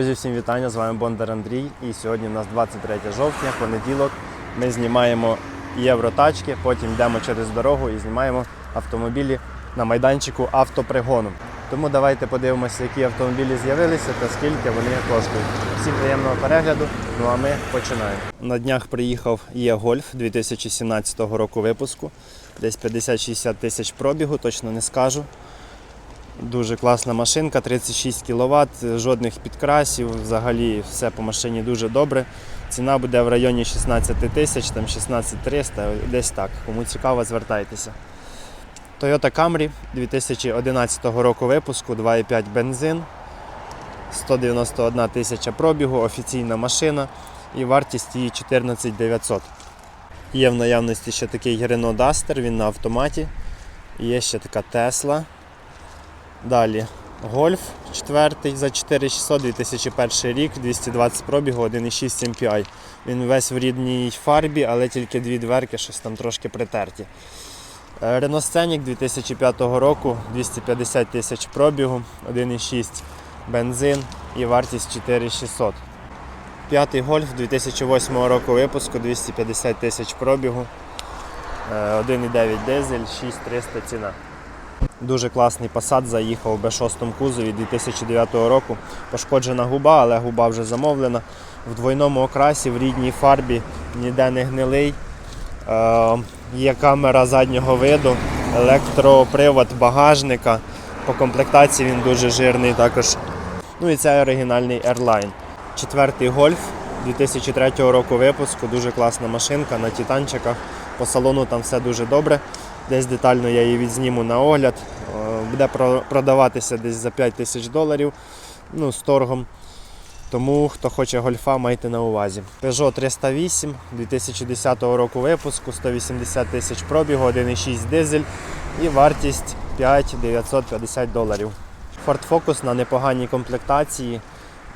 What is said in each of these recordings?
Друзі, всім вітання! З вами Бондар Андрій. І сьогодні у нас 23 жовтня, понеділок. Ми знімаємо євротачки, потім йдемо через дорогу і знімаємо автомобілі на майданчику автопригону. Тому давайте подивимося, які автомобілі з'явилися та скільки вони коштують. Всім приємного перегляду. Ну а ми починаємо. На днях приїхав Є Гольф 2017 року випуску. Десь 50-60 тисяч пробігу, точно не скажу. Дуже класна машинка, 36 кВт, жодних підкрасів, взагалі все по машині дуже добре. Ціна буде в районі 16 тисяч, там 16 300, десь так. Кому цікаво, звертайтеся. Toyota Camry 2011 року випуску, 2,5 бензин, 191 тисяча пробігу, офіційна машина і вартість її 14 900. Є в наявності ще такий Renault Duster, він на автоматі. Є ще така Tesla. Далі Гольф 4 за 4600 2001 рік, 220 пробігу, 1,6 MPI. Він весь в рідній фарбі, але тільки дві дверки, щось там трошки притерті. Е, Renault Scenic 2005 року, 250 тисяч пробігу, 1,6 бензин і вартість 4600. П'ятий Гольф 2008 року випуску, 250 тисяч пробігу, е, 1,9 дизель, 6300 ціна. Дуже класний Passat заїхав в B6 кузові 2009 року. Пошкоджена губа, але губа вже замовлена. В двойному окрасі, в рідній фарбі, ніде не гнилий. Е, є камера заднього виду, електропривод багажника. По комплектації він дуже жирний також. Ну і це оригінальний Airline. Четвертий гольф 2003 року випуску. Дуже класна машинка на титанчиках. По салону там все дуже добре. Десь детально я її відзніму на огляд. Е, Буде продаватися десь за 5 тисяч доларів ну, з торгом. Тому хто хоче гольфа, майте на увазі. Peugeot 308 2010 року випуску, 180 тисяч пробігу, 1,6 дизель і вартість 5950 доларів. Ford Focus на непоганій комплектації.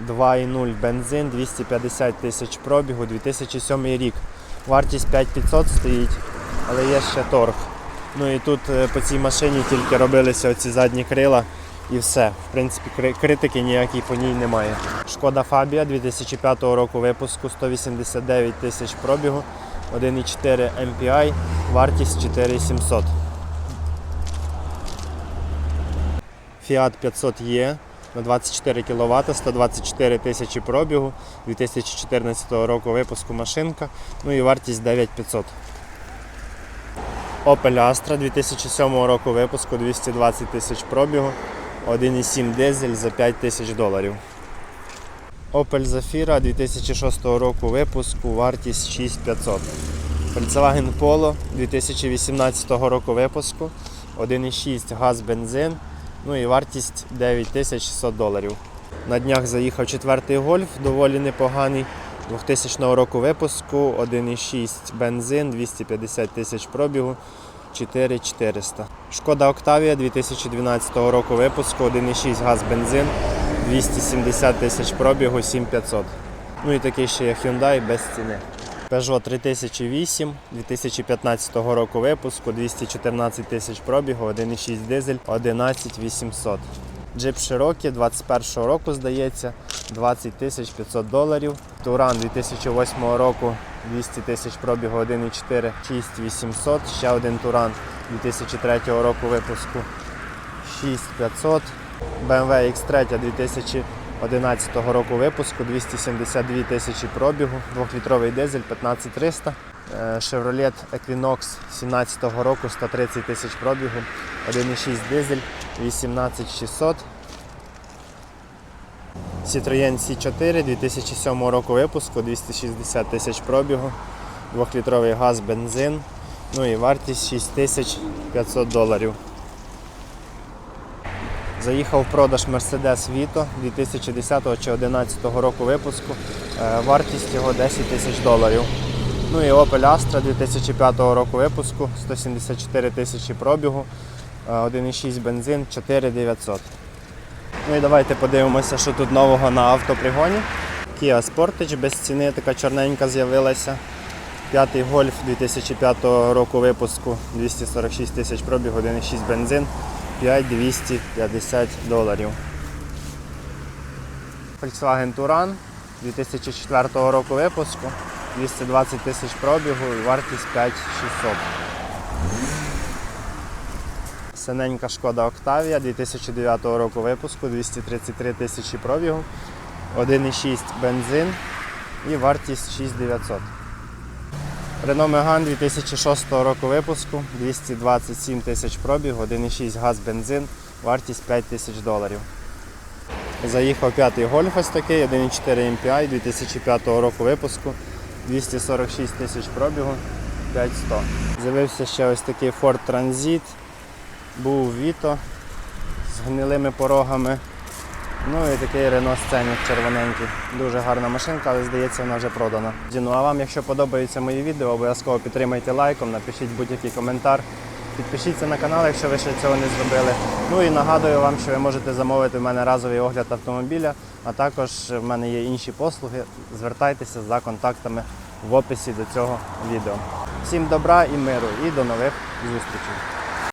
2,0 бензин, 250 тисяч пробігу, 2007 рік. Вартість 5500 стоїть, але є ще торг. Ну і тут е, по цій машині тільки робилися оці задні крила і все. В принципі, критики ніякій по ній немає. Шкода Фабія 2005 року випуску 189 тисяч пробігу, 1,4 MPI, вартість 4700. Fiat 500E на 24 кВт, 124 тисячі пробігу, 2014 року випуску машинка, ну і вартість 9500. Opel Astra 2007 року випуску 220 тисяч пробігу, 1,7 дизель за 5 тисяч доларів. Opel Zafira 2006 року випуску, вартість 6500. Volkswagen Polo 2018 року випуску, 1,6 газ бензин, ну і вартість 9600 доларів. На днях заїхав четвертий гольф, доволі непоганий. 2000 року випуску, 1,6 бензин, 250 тисяч пробігу, 4400. Шкода Октавія 2012 року випуску, 1,6 газ бензин, 270 тисяч пробігу, 7500. Ну і такий ще є Hyundai без ціни. Peugeot 3008 2015 року випуску, 214 тисяч пробігу, 1,6 дизель, 11800. Джип Cherokee 21 року, здається, 20 тисяч 500 доларів. Туран 2008 року 200 тисяч пробігу 1,4 6800. Ще один Туран 2003 року випуску 6500. BMW X3 2011 року випуску 272 тисячі пробігу, 2-літровий дизель 15300. Е, Chevrolet Equinox 17 року 130 тисяч пробігу, 1,6 дизель 18600. Citroën C4 2007 року випуску 260 тисяч пробігу, 2-літровий газ, бензин, ну і вартість 6500 доларів. Заїхав в продаж Mercedes Vito 2010 чи 2011 року випуску. Е, Вартість його 10 тисяч доларів. Ну і Opel Astra 2005 року випуску, 174 тисячі пробігу, е, 1,6 бензин, 4900. Ну і давайте подивимося, що тут нового на автопригоні. Kia Sportage без ціни, така чорненька з'явилася. П'ятий гольф 2005 року випуску, 246 тисяч пробігу, 1,6 бензин, 5250 доларів. Volkswagen Touran 2004 року випуску, 220 тисяч пробігу і вартість 5600. Синенька шкода Octavia 2009 року випуску, 233 тисячі пробігу, 1,6 бензин і вартість 6900. Renault Megane 2006 року випуску, 227 тисяч пробігу, 1,6 газ бензин, вартість 5 тисяч доларів. Заїхав п'ятий гольф ось такий, 1,4 MPI 2005 року випуску, 246 тисяч пробігу, 5100. З'явився ще ось такий Ford Transit, був Vito з гнилими порогами. Ну і такий Renault Scenic червоненький. Дуже гарна машинка, але здається, вона вже продана. Ну а вам, якщо подобаються мої відео, обов'язково підтримайте лайком, напишіть будь-який коментар. Підпишіться на канал, якщо ви ще цього не зробили. Ну і нагадую вам, що ви можете замовити в мене разовий огляд автомобіля, а також в мене є інші послуги. Звертайтеся за контактами в описі до цього відео. Всім добра і миру і до нових зустрічей!